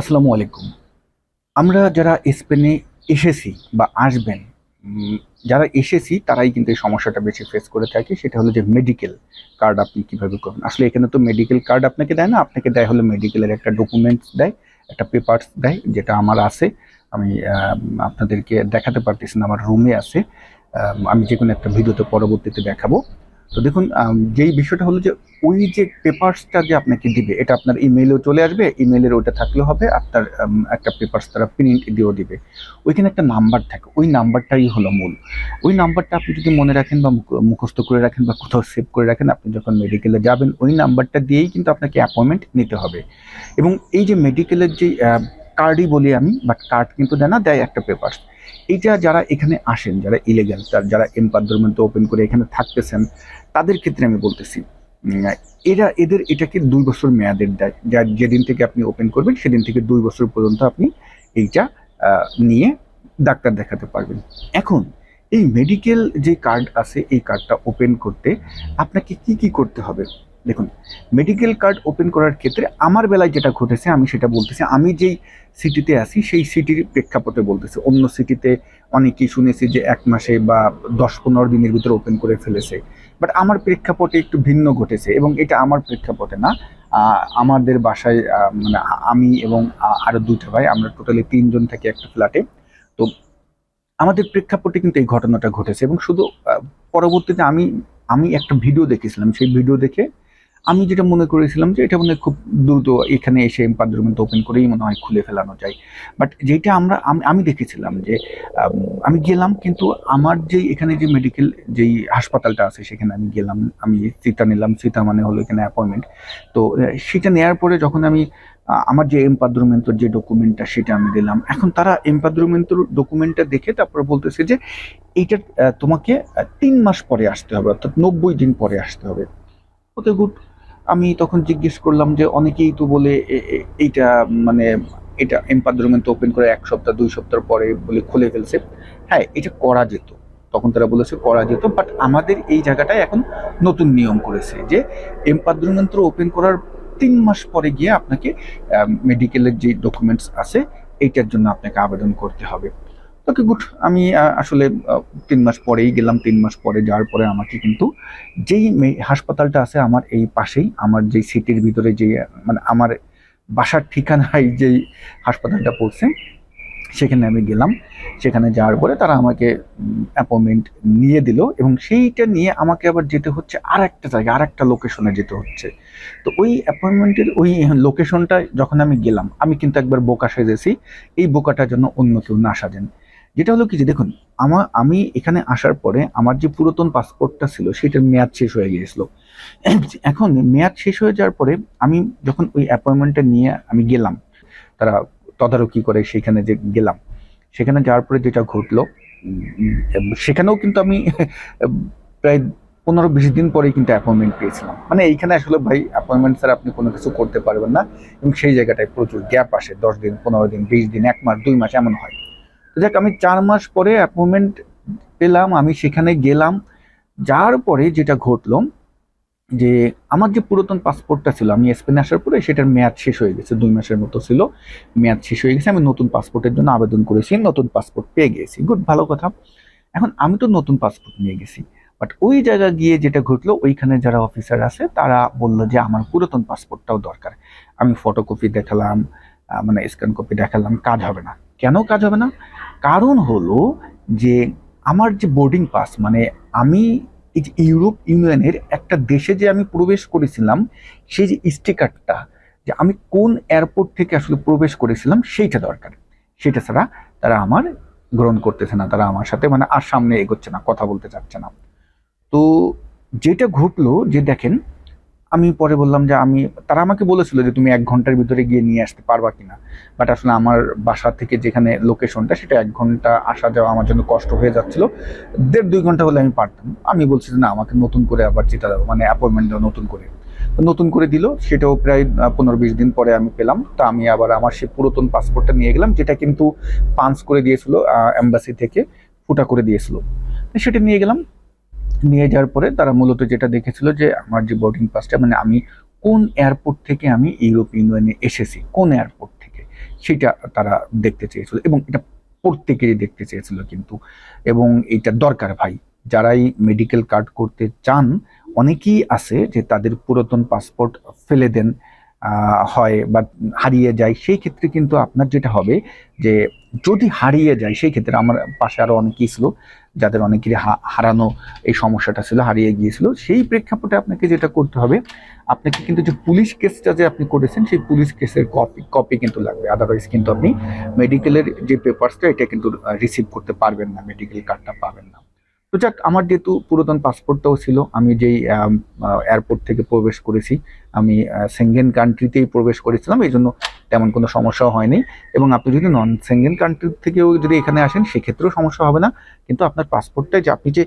আসসালামু আলাইকুম। আমরা যারা স্পেনে এসেছি বা আসবেন যারা এসেছি তারাই কিন্তু এই সমস্যাটা বেশি ফেস করে থাকে, সেটা হলো যে মেডিকেল কার্ড আপনি কীভাবে করবেন। আসলে এখানে তো মেডিকেল কার্ড আপনাকে দেয় না, আপনাকে দেয় হলো মেডিকেলের একটা ডকুমেন্টস দেয়, একটা পেপারস দেয়, যেটা আমার আছে। আমি আপনাদেরকে দেখাতে পারতেছি না, আমার রুমে আছে। আমি যে কোনো একটা ভিডিওতে পরবর্তীতে দেখাবো। তো দেখুন যেই বিষয়টা হলো যে ওই যে পেপারসটা যে আপনাকে দিবে, এটা আপনার ইমেইলেও চলে আসবে ইমেইলের ওইটা থাকলেও হবে আপনার একটা পেপারস তারা প্রিন্ট দিয়েও দিবে। ওইখানে একটা নাম্বার থাকে, ওই নাম্বারটাই হলো মূল। ওই নাম্বারটা আপনি যদি মনে রাখেন বা মুখ- মুখস্থ করে রাখেন বা কোথাও সেভ করে রাখেন, আপনি যখন মেডিকেলে যাবেন, ওই নাম্বারটা দিয়েই কিন্তু আপনাকে অ্যাপয়েন্টমেন্ট নিতে হবে। এবং এই যে মেডিকেলের যে কার্ডই বলি আমি বাট কার্ড কিন্তু দেয় না দেয় একটা পেপারস এইটা যারা এখানে আসেন, যারা ইলিগাল যারা এম্পাদ্রমেন্ট ওপেন করে এখানে থাকতেছেন, তাদের ক্ষেত্রে আমি বলতেছি এরা, এদের এটাকে দুই বছর মেয়াদের দেয়, যা, যেদিন থেকে আপনি ওপেন করবেন, সেদিন থেকে দুই বছর পর্যন্ত আপনি এইটা নিয়ে ডাক্তার দেখাতে পারবেন। এখন, এই মেডিকেল যে কার্ড আছে, এই কার্ডটা ওপেন করতে আপনাকে কি কি করতে হবে? দেখুন মেডিকেল কার্ড ওপেন করার ক্ষেত্রে আমার বেলায় যেটা ঘটেছে, আমি সেটা বলতেছি। আমি যেই সিটিতে আছি, সেই সিটির প্রেক্ষাপটে বলতেছি। অন্য সিটিতে অনেকেই শুনেছি যে এক মাসে বা দশ পনেরো দিনের ভিতরে ওপেন করে ফেলেছে। বাট আমার প্রেক্ষাপটে একটু ভিন্ন ঘটেছে এবং এটা আমার প্রেক্ষাপটে না। আমাদের বাসায় মানে আমি এবং আরও আরও দুইটা ভাই, আমরা টোটালি তিনজন থাকি একটা ফ্ল্যাটে তো আমাদের প্রেক্ষাপটে কিন্তু এই ঘটনাটা ঘটেছে এবং শুধু পরবর্তীতে আমি আমি একটা ভিডিও দেখেছিলাম। সেই ভিডিও দেখে আমি যেটা মনে করেছিলাম যে এটা মনে খুব দ্রুত এখানে এসে এম্পাদ্রমেন্ট ওপেন করেই মনে হয় খুলে ফেলানো যায়। বাট যেটা আমরা, আমি- দেখেছিলাম যে, আমি গেলাম কিন্তু আমার যে এখানে যে মেডিকেল যেই হাসপাতালটা আছে সেখানে আমি গেলাম, আমি সিটা নিলাম, সিটা মানে হলো এখানে অ্যাপয়েন্টমেন্ট তো সেটা নেওয়ার পরে যখন আমি আমার যে এম্পাদ্রমেন্টর যে ডকুমেন্টটা সেটা আমি দিলাম, এখন তারা এম্পাদ্রমেন্টর ডকুমেন্টটা দেখে তারপরে বলতেছে যে এইটা তোমাকে তিন মাস পরে আসতে হবে, অর্থাৎ নব্বই দিন পরে আসতে হবে। ওকে গুড আমি তখন জিজ্ঞেস করলাম যে অনেকেই তো বলে এইটা মানে এটা এম্পাদ্রমেন্ট ওপেন করে এক সপ্তাহ, দুই সপ্তাহ পরে বলে খুলে ফেলছে। হ্যাঁ এটা করা যেত। তখন তারা বলেছে করা যেত বাট আমাদের এই জায়গাটায় এখন নতুন নিয়ম করেছে যে এম্পাদ্রমেন্ট ওপেন করার তিন মাস পরে গিয়ে আপনাকে মেডিকেলের যে ডকুমেন্টস আছে, এইটার জন্য আপনাকে আবেদন করতে হবে। ওকে গুড আমি আসলে তিন মাস পরেই গেলাম, তিন মাস পরে যাওয়ার পরে আমাকে কিন্তু যেই হাসপাতালটা আছে আমার এই পাশেই, আমার যেই সিটির ভিতরে যে মানে আমার বাসার ঠিকানায় যেই হাসপাতালটা পড়ছে, সেখানে আমি গেলাম। সেখানে যাওয়ার পরে তারা আমাকে অ্যাপয়েন্টমেন্ট নিয়ে দিল এবং সেইটা নিয়ে আমাকে আবার যেতে হচ্ছে আর একটা জায়গায় আর একটা লোকেশনে যেতে হচ্ছে। তো ওই অ্যাপয়েন্টমেন্টের ওই লোকেশনটা যখন আমি গেলাম, আমি কিন্তু একবার বোকা সেজেছি, এই বোকাটার জন্য অন্য কেউ না সাজেন। যেটা হলো কি যে দেখুন আমার আমি এখানে আসার পরে আমার যে পুরাতন পাসপোর্টটা ছিল, সেটার মেয়াদ শেষ হয়ে গিয়েছিল। এখন মেয়াদ শেষ হয়ে যাওয়ার পরে আমি যখন ওই অ্যাপয়েন্টমেন্টটা নিয়ে আমি গেলাম, তারা তদারকি করে সেখানে যে গেলাম, সেখানে যাওয়ার পরে যেটা ঘটলো সেখানেও কিন্তু আমি প্রায় পনেরো বিশ দিন পরেই কিন্তু অ্যাপয়েন্টমেন্ট পেয়েছিলাম। মানে এইখানে আসলে ভাই অ্যাপয়েন্টমেন্ট ছাড়া আপনি কোনো কিছু করতে পারবেন না এবং সেই জায়গাটায় প্রচুর গ্যাপ আসে, দশ দিন, পনেরো দিন, বিশ দিন, এক মাস, দুই মাস, এমন হয়। যাক, আমি চার মাস পরে অ্যাপয়েন্টমেন্ট পেলাম, আমি সেখানে গেলাম। যাওয়ার পরে যেটা ঘটলো, যে আমার যে পুরাতন পাসপোর্টটা ছিল, আমি স্পেনে আসার পরে সেটার মেয়াদ শেষ হয়ে গেছে, দুই মাসের মতো ছিল। মেয়াদ শেষ হয়ে গেছে, আমি নতুন পাসপোর্টের জন্য আবেদন করেছি, নতুন পাসপোর্ট পেয়ে গেছি। গুড ভালো কথা। এখন আমি তো নতুন পাসপোর্ট নিয়ে গেছি। বাট ওই জায়গা গিয়ে যেটা ঘটলো, ওইখানে যারা অফিসার আছে, তারা বলল যে আমার পুরাতন পাসপোর্টটাও দরকার। আমি ফটোকপি দেখালাম মানে স্ক্যান কপি দেখালাম, কাজ হবে না। কেন কাজ হবে না? কারণ হলো যে আমার যে বোর্ডিং পাস মানে আমি এই যে ইউরোপ ইউনিয়নের একটা দেশে যে আমি প্রবেশ করেছিলাম, সেই যে স্টিকারটা যে আমি কোন এয়ারপোর্ট থেকে আসলে প্রবেশ করেছিলাম, সেইটা দরকার। সেটা ছাড়া তারা আমার গ্রহণ করতেছে না, তারা আমার সাথে মানে আর সামনে এগোচ্ছে না, কথা বলতে চাচ্ছে না। তো যেটা ঘটলো যে দেখেন আমি পরে বললাম যে আমি, তারা আমাকে বলেছিল যে তুমি এক ঘণ্টার ভিতরে গিয়ে নিয়ে আসতে পারবা কিনা। বাট আসলে আমার বাসা থেকে যেখানে লোকেশনটা সেটা এক ঘণ্টা আসা যাওয়া আমার জন্য কষ্ট হয়ে যাচ্ছিল। দেড় দুই ঘণ্টা হলে আমি পারতাম। আমি বলছি না, আমাকে নতুন করে আবার যেতে দেবো মানে অ্যাপয়েন্টমেন্ট নতুন করে। নতুন করে দিল, সেটাও প্রায় পনেরো বিশ দিন পরে আমি পেলাম। তা আমি আবার আমার সে পুরাতন পাসপোর্টটা নিয়ে গেলাম, যেটা কিন্তু পাঞ্চ করে দিয়েছিল অ্যাম্বাসি থেকে, ফুটা করে দিয়েছিল। সেটা নিয়ে গেলাম। নিয়ে যাওয়ার পরে তারা মূলত যেটা দেখেছিল যে আমার যে বোর্ডিং পাসটা মানে আমি কোন এয়ারপোর্ট থেকে আমি ইউরোপ ইউনিয়নে এসেছি, কোন এয়ারপোর্ট থেকে, সেটা তারা দেখতে চেয়েছিল এবং এটা প্রত্যেকেরই দেখতে চেয়েছিল কিন্তু। এবং এটা দরকার ভাই, যারাই মেডিকেল কার্ড করতে চান, অনেকেই আছে যে তাদের পুরাতন পাসপোর্ট ফেলে দেন হয় বা হারিয়ে যায়, সেই ক্ষেত্রে কিন্তু আপনার যেটা হবে যে যদি হারিয়ে যায়, সেই ক্ষেত্রে আমার পাশে আরও অনেকেই ছিল যাদের অনেকেরই হারানো এই সমস্যাটা ছিল, হারিয়ে গিয়েছিল, সেই প্রেক্ষাপটে আপনাকে যেটা করতে হবে, আপনাকে কিন্তু যে পুলিশ কেসটা যে আপনি করেছেন, সেই পুলিশ কেসের কপি কপি কিন্তু লাগবে। আদারওয়াইজ কিন্তু আপনি মেডিকেলের যে পেপারসটা এটা কিন্তু রিসিভ করতে পারবেন না মেডিকেল কার্ডটা পাবেন না। তো যাক আমার যেহেতু পুরাতন পাসপোর্টটাও ছিল আমি যেই এয়ারপোর্ট থেকে প্রবেশ করেছি আমি সেঙ্গেন কান্ট্রিতেই প্রবেশ করেছিলাম এই জন্য তেমন কোনো সমস্যাও হয়নি। এবং আপনি যদি নন সেঙ্গেন কান্ট্রি থেকেও যদি এখানে আসেন সেক্ষেত্রেও সমস্যা হবে না। কিন্তু আপনার পাসপোর্টটা যে আপনি যে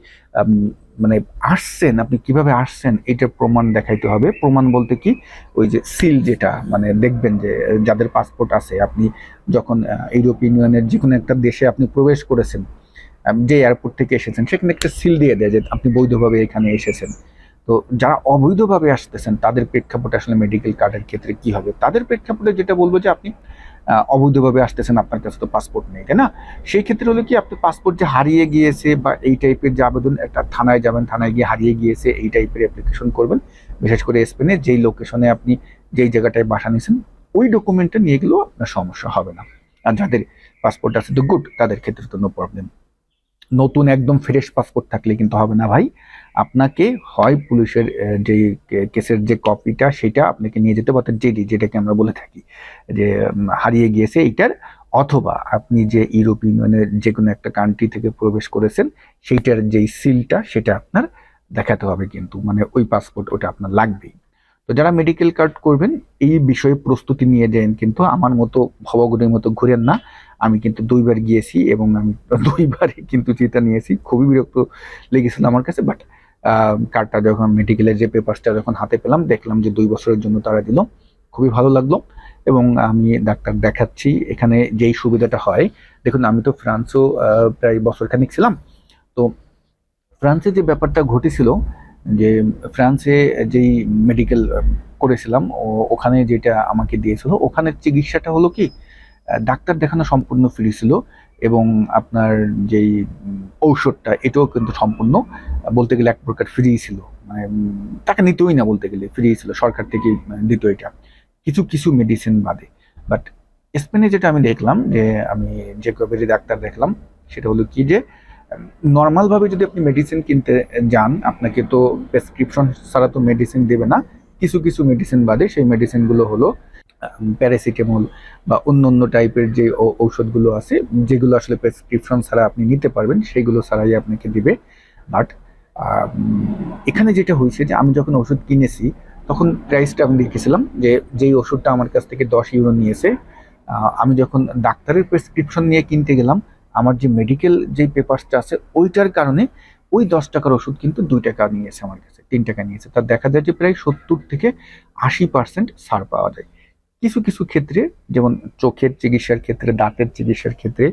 মানে আসছেন আপনি কীভাবে আসছেন এটার প্রমাণ দেখাইতে হবে। প্রমাণ বলতে কি ওই যে সিল যেটা মানে দেখবেন যে যাদের পাসপোর্ট আছে আপনি যখন আহ, ইউরোপিয়ান ইউনিয়নের যে কোনো একটা দেশে আপনি প্রবেশ করেছেন যে এয়ারপোর্ট থেকে এসেছেন, সেখানে একটা সিল দিয়ে দেয় যে আপনি বৈধভাবে এখানে এসেছেন। তো যারা অবৈধভাবে আসতেছেন, তাদের প্রেক্ষাপটে আসলে মেডিকেল কার্ডের ক্ষেত্রে কি হবে? তাদের প্রেক্ষাপটে যেটা বলব যে আপনি অবৈধভাবে আসতেছেন, আপনার কাছে তো পাসপোর্ট নেই, তাই না? সেই ক্ষেত্রে হলো কি, আপনি পাসপোর্ট যে হারিয়ে গিয়েছে বা এই টাইপের যে আবেদন, একটা থানায় যাবেন, থানায় গিয়ে হারিয়ে গিয়েছে, এই টাইপের অ্যাপ্লিকেশন করবেন। বিশেষ করে স্পেনে যেই লোকেশনে আপনি যেই জায়গাটায় বাসা নিয়েছেন, ওই ডকুমেন্টটা নিয়ে গেলেও আপনার সমস্যা হবে না। আর যাদের পাসপোর্ট আছে, তো গুড তাদের ক্ষেত্রে তো নো প্রবলেম নতুন একদম ফ্রেশ পাসপোর্ট থাকলে কিন্তু হবে না ভাই। আপনাকে হয় পুলিশের যে কেসের যে কপিটা সেটা আপনাকে নিয়ে যেতে অর্থাৎ জেডি যেটাকে আমরা বলে থাকি। যে হারিয়ে গিয়েছে এইটার, অথবা আপনি যে ইউরোপিয়ান ইউনিয়নের যে কোনো একটা কান্ট্রি থেকে প্রবেশ করেছেন, সেইটার যেই সিলটা সেটা আপনার দেখাতে হবে কিন্তু। মানে ওই পাসপোর্ট ওটা আপনার লাগবেই। তো যারা মেডিকেল কার্ড করবেন, এই বিষয়ে প্রস্তুতি নিয়ে যান কিন্তু আমার মতো ভবগুড়ির মতো ঘুরেন না। আমি কিন্তু দুইবার গিয়েছি এবং আমি দুইবারই কিন্তু চিন্তা নিয়েছি। খুবই বিরক্ত লেগেছিল আমার কাছে বাট কার্ডটা যখন মেডিকেলের যে পেপারসটা যখন হাতে পেলাম, দেখলাম যে দুই বছরের জন্য তারা দিল। খুবই ভালো লাগল এবং আমি ডাক্তার দেখাচ্ছি। এখানে যেই সুবিধাটা হয়, দেখুন আমি তো ফ্রান্সও প্রায় বছরখানিক ছিলাম। তো ফ্রান্সে যে ব্যাপারটা ঘটেছিল যে ফ্রান্সে যেই মেডিকেল করেছিলাম ওখানে যেটা আমাকে দিয়েছিল ওখানে চিকিৎসাটা হলো কি ডাক্তার দেখানো সম্পূর্ণ ফ্রি ছিল এবং আপনার যেই ঔষধটা, এটাও কিন্তু সম্পূর্ণ বলতে গেলে এক প্রকার ফ্রি ছিল। মানে টাকা নিতই না বলতে গেলে ফ্রি ছিল, সরকার থেকে দিত এটা। কিছু কিছু মেডিসিন বাদে। বাট স্পেনে যেটা আমি দেখলাম, যে আমি যে কবেরি ডাক্তার দেখলাম, সেটা হলো কি যে নর্মাল ভাবে যদি আপনি মেডিসিন কিনতে যান, আপনাকে তো প্রেসক্রিপশন ছাড়া তো মেডিসিন দেবে না। কিছু কিছু মেডিসিন বাদে সেই মেডিসিনগুলো হলো প্যারাসিটামল বা অন্য অন্য টাইপের যে ঔষধগুলো আছে, যেগুলো আসলে প্রেসক্রিপশন ছাড়া আপনি নিতে পারবেন, সেগুলো ছাড়াই আপনাকে দিবে। বাট এখানে যেটা হয়েছে যে আমি যখন ওষুধ কিনেছি, তখন প্রাইসটা আমি দেখেছিলাম যে যেই ওষুধটা আমার কাছ থেকে দশ ইউরো নিয়েছে আমি যখন ডাক্তারের প্রেসক্রিপশন নিয়ে কিনতে গেলাম আমার যে মেডিকেল যে পেপারসটা আছে, ওইটার কারণে ওই দশ টাকার ওষুধ কিন্তু দুই টাকা নিয়েছে আমার কাছে, তিন টাকা নিয়েছে। তার দেখা যায় যে প্রায় সত্তর থেকে আশি পার্সেন্ট ছাড় পাওয়া যায়। কিছু কিছু ক্ষেত্রে, যেমন চোখের চিকিৎসার ক্ষেত্রে, দাঁতের চিকিৎসার ক্ষেত্রে,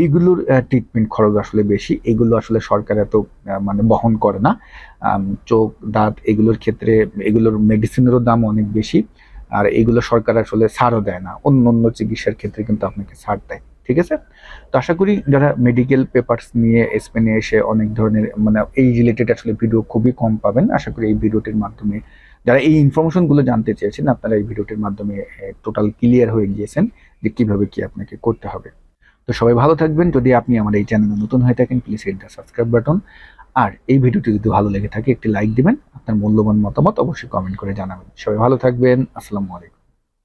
এইগুলোর ট্রিটমেন্ট খরচ আসলে বেশি। এগুলো আসলে সরকার এত মানে বহন করে না। চোখ, দাঁত এগুলোর ক্ষেত্রে এগুলোর মেডিসিনেরও দাম অনেক বেশি। আর এগুলো সরকার আসলে ছাড়ও দেয় না। অন্য অন্য চিকিৎসার ক্ষেত্রে কিন্তু আপনাকে ছাড় দেয়। ঠিক আছে? তো আশা করি যারা মেডিকেল পেপারস নিয়ে স্পেনে এসে অনেক ধরনের মানে এই রিলেটেড আসলে ভিডিও খুবই কম পাবেন। আশা করি এই ভিডিওটির মাধ্যমে যারা এই ইনফরমেশনগুলো জানতে চেয়েছেন, আপনারা এই ভিডিওটির মাধ্যমে টোটাল ক্লিয়ার হয়ে গিয়েছেন যে কীভাবে কি আপনাকে করতে হবে। তো সবাই ভালো থাকবেন। যদি আপনি আমার এই চ্যানেলে নতুন হয়ে থাকেন please hit the subscribe button আর এই ভিডিওটি যদি ভালো লেগে থাকে, একটি লাইক দিবেন। আপনার মূল্যবান মতামত অবশ্যই কমেন্ট করে জানাবেন। সবাই ভালো থাকবেন। আসসালামু আলাইকুম।